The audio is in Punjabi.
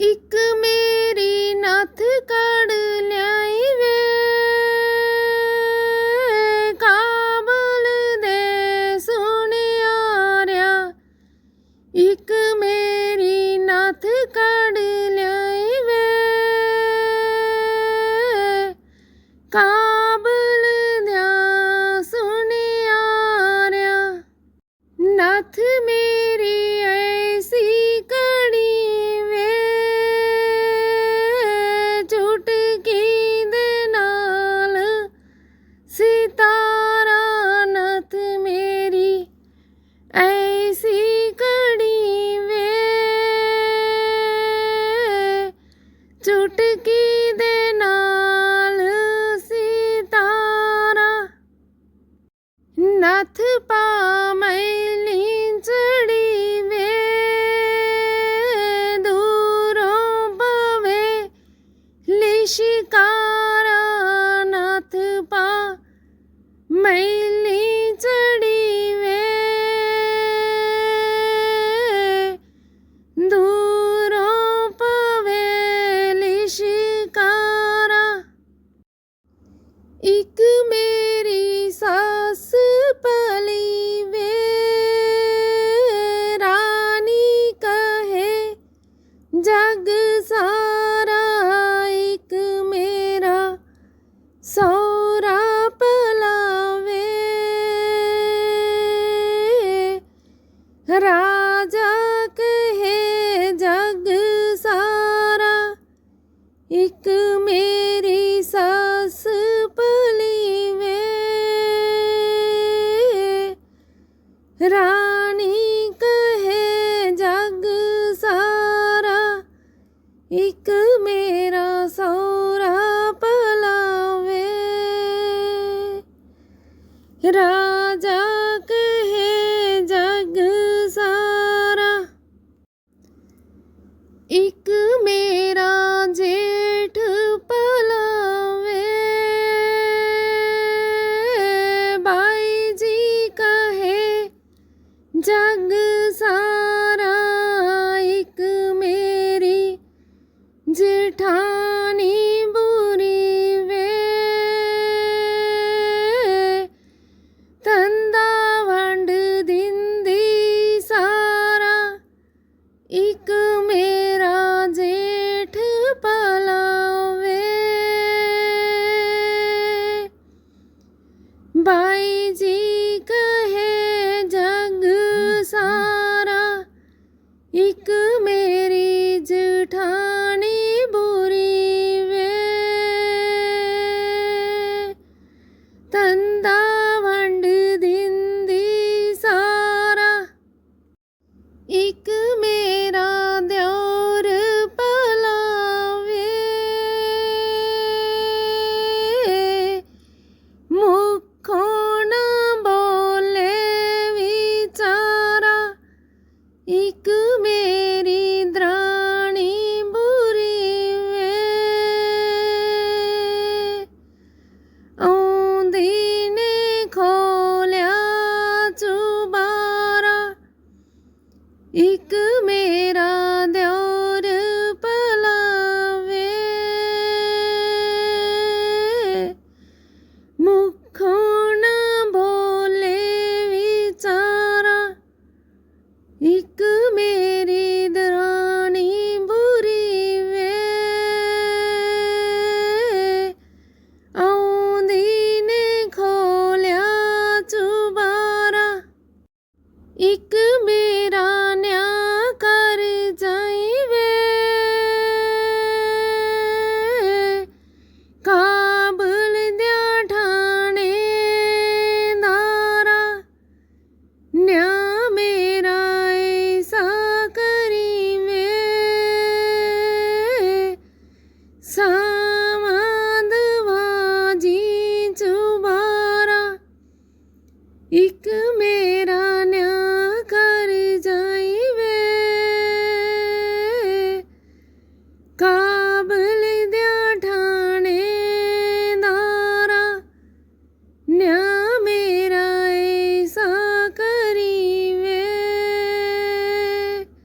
ਇੱਕ ਮੇਰੀ ਨੱਥ ਕੜ सितारा नथ मेरी ऐसी कड़ी वे चुटकी ਰਾਜਾ ਕਹੇ ਜਗ ਸਾਰਾ। ਇੱਕ ਮੇਰੀ ਸੱਸ ਭਲੀ ਵੇ ਰਾਣੀ ਕਹੇ ਜਗ ਸਾਰਾ। ਇੱਕ ਮੇਰਾ ਸੋਰਾ ਭਲਾਵੇ। ਰਾਜਾ জাগ ਇੱਕ ਮੇਰੀ ਜਠਾਣੀ ਬੁਰੀ ਵੇ। ਤੰਦਾ ਵੰਡ ਦਿੰਦੀ ਸਾਰਾ। ਇੱਕ ਮੇਰਾ ਦਿਉਰ ਪਲਾਵੇ ਮੁਖੋਂ ਨਾ ਬੋਲੇ ਵਿਚਾਰਾ। ਇੱਕ